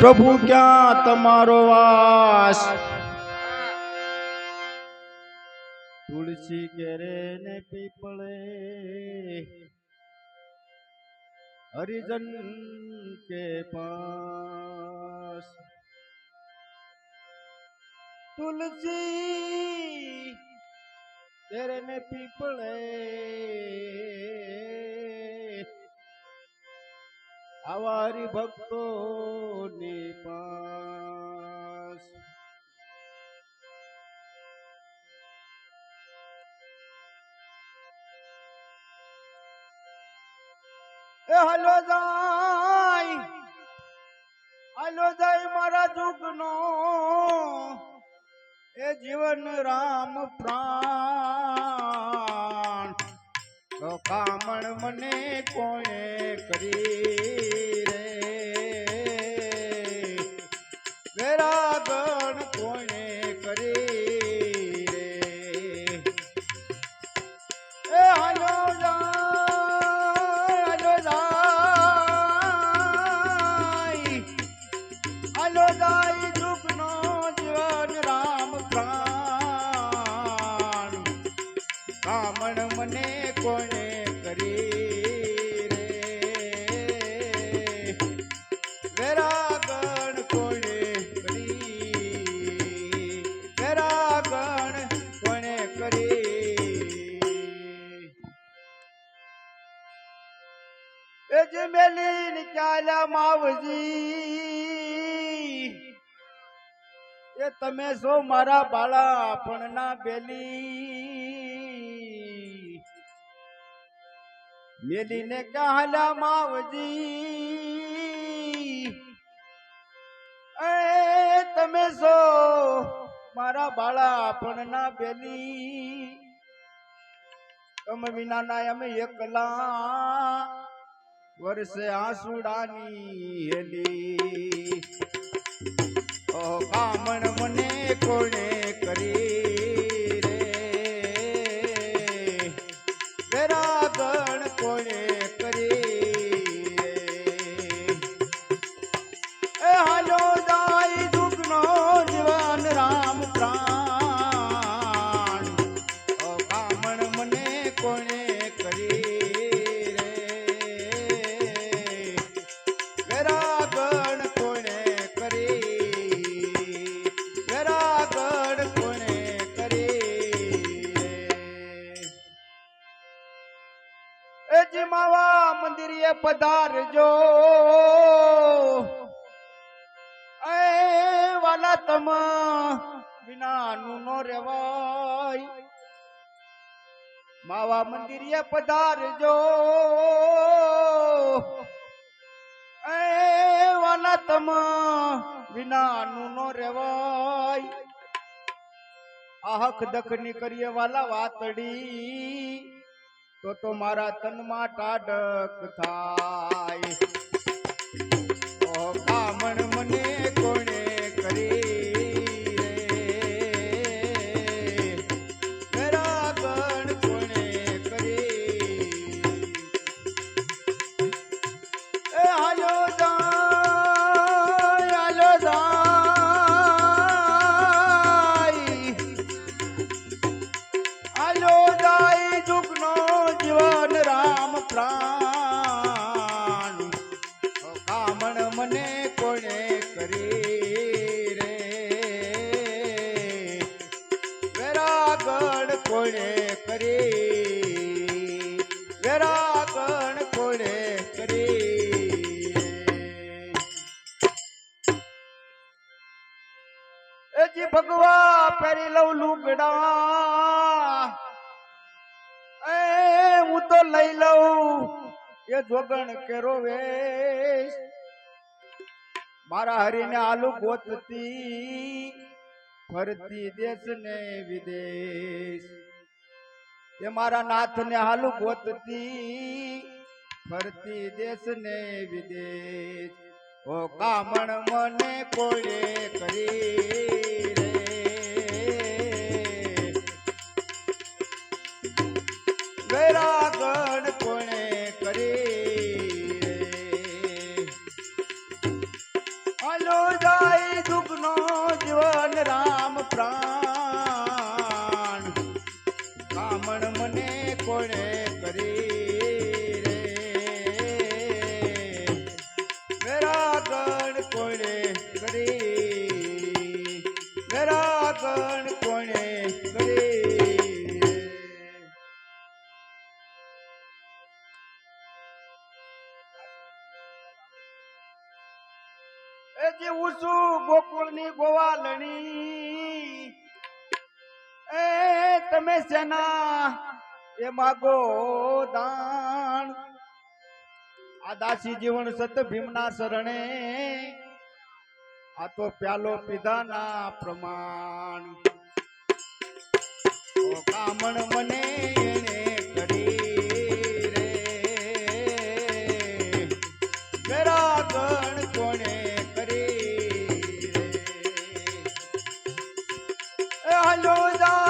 પ્રભુ, ક્યાં તમારો વાસ? તુલસી કેરે ને પીપળે, હરિજન કે પાસ? તુલસી તેરે ને પીપળે આવારી ભક્તો ની પાસ. એ હલો જાય હલો જાય મારા જુગનો એ જીવન રામ પ્રાણ. કામણ મને કોણે કરી? કામણ મને કોણે કરી રે? વેરાગણ કોણે કરી? વેરાગણ કોણે કરી? એ જે મેલીન ચાલ્યા માવજી, એ તમે છો મારા બાળા આપણના બેલી. મેલીને કહલા માવજી. એ, તમે સો મારા બાળા પણ ના બેલી, તમે વિના ના અમે એકલા વર્ષે આંસુડાની હેલી. ઓ કામણ મને કોણે કરી રે? વેરાગણ પધારજો. એ વાલા તમા વિનાનું નો રેવાય માવા મંદિરે પધારજો. એ વાલા તમા વિનાનું નો રેવાય આહક દખની કરીએ વાલા વાતડી. તો તો મારા તનમાં ટાઢક થાય. કોણે કરી, વેરાગણ કોણે કરી. એજી ભગવા પહેરી લઉં લુગડા. એ, હું તો લઈ લઉં એ જોગણ કેરો વેશ. મારા હરીને આલુ ગોતતી, ફરતી દેશ ને વિદેશ. એ મારા નાથને હાલુ ગોતતી, ફરતી દેશ ને વિદેશ. ઓ કામણ મને કોળે કરી કોણે કરી રે. જાય દુઃખનો જીવન રામ પ્રાણ કરી નિરાકરણ કોણે કરી એ જેવું છું એ તમે સેના એ માગો દાન દાસી જીવન સત ભીમના શરણે આ તો પ્યાલો પીધાના પ્રમાણ. કામણ મને એને કરી રે. કરી રે? હાલો જાય